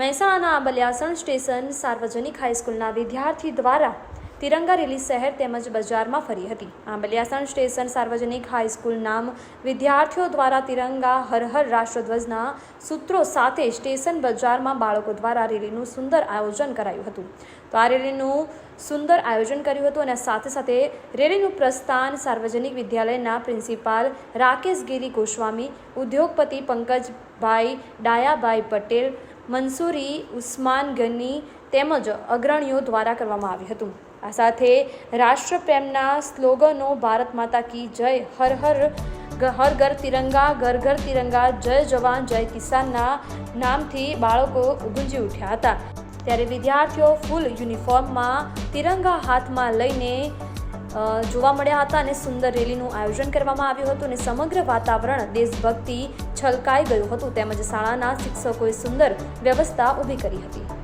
મહેસાણાના આંબલિયાસણ સ્ટેશન સાર્વજનિક હાઈસ્કૂલના વિદ્યાર્થી દ્વારા તિરંગા રેલી શહેર તેમજ બજારમાં ફરી હતી. આંબલિયાસણ સ્ટેશન સાર્વજનિક હાઈસ્કૂલ નામ વિદ્યાર્થીઓ દ્વારા તિરંગા હર હર રાષ્ટ્રધ્વજના સૂત્રો સાથે સ્ટેશન બજારમાં બાળકો દ્વારા રેલીનું સુંદર આયોજન કરાયું હતું. તો આ રેલીનું સુંદર આયોજન કર્યું હતું અને સાથે સાથે રેલીનું પ્રસ્થાન સાર્વજનિક વિદ્યાલયના પ્રિન્સિપાલ રાકેશ ગિરી ગોસ્વામી, ઉદ્યોગપતિ પંકજભાઈ ડાયાભાઈ પટેલ મંસૂરી ઉસ્માન ગની તેમજ અગ્રણીઓ દ્વારા કરવામાં આવ્યું હતું. આ સાથે રાષ્ટ્રપ્રેમના સ્લોગનો ભારત માતા કી જય, હર હર હર ઘર તિરંગા, ઘર ઘર તિરંગા, જય જવાન, જય કિસાનના નામથી બાળકો ગુંજી ઉઠ્યા હતા. ત્યારે વિદ્યાર્થીઓ ફૂલ યુનિફોર્મમાં તિરંગા હાથમાં લઈને જોવા મળ્યા હતા અને સુંદર રેલીનું આયોજન કરવામાં આવ્યું હતું અને સમગ્ર વાતાવરણ દેશભક્તિ છલકાઈ ગયું હતું તેમજ શાળાના શિક્ષકોએ સુંદર વ્યવસ્થા ઊભી કરી હતી.